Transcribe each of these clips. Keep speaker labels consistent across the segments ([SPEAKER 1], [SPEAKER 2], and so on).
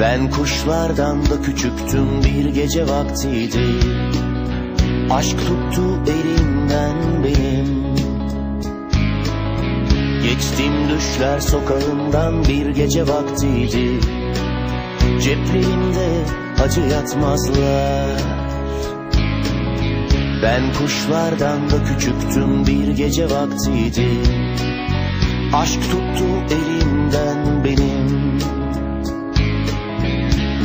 [SPEAKER 1] Ben kuşlardan da küçüktüm bir gece vaktiydi. Aşk tuttu elimden benim. Geçtim düşler sokağından bir gece vaktiydi. Ceplerimde acı yatmazlar. Ben kuşlardan da küçüktüm bir gece vaktiydi. Aşk tuttu elimden benim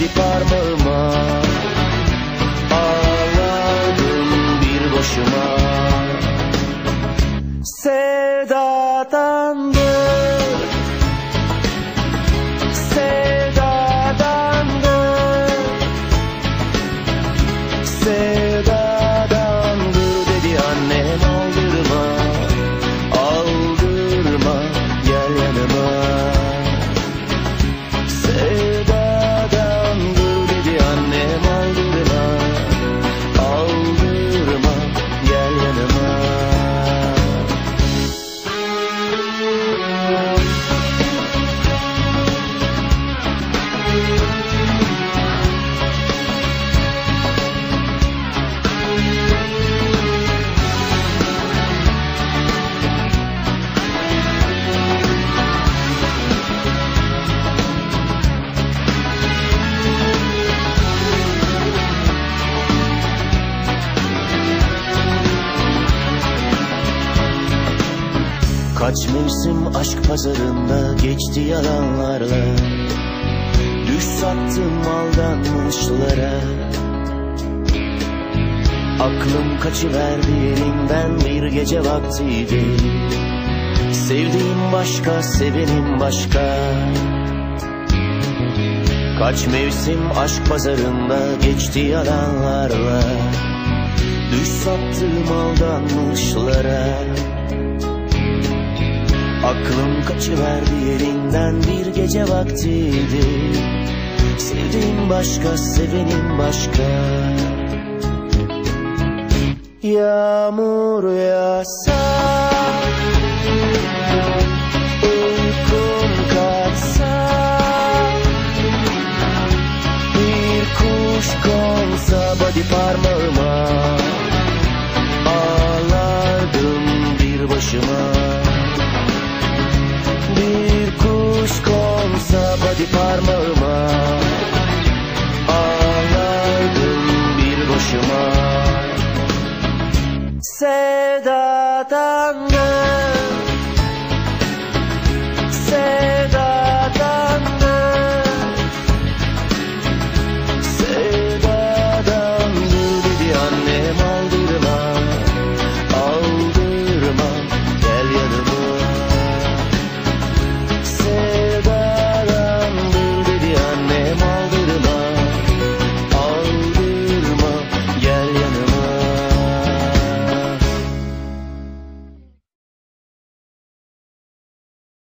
[SPEAKER 1] konsa body parmağıma Kaç mevsim aşk pazarında geçti yalanlarla. Düş sattım aldanmışlara. Aklım kaçıverdi elimden bir gece vaktiydi. Sevdiğim başka, sevenim başka. Kaç mevsim aşk pazarında geçti yalanlarla. Düş sattım aldanmışlara Aklım kaçıverdi elinden bir gece vaktiydi. Sevdiğim başka, sevenim başka. Yağmur yağsa Uykum kaçsa Bir kuş konsa body parmağıma parmağıma Ağlardım bir boşuma Sevdadan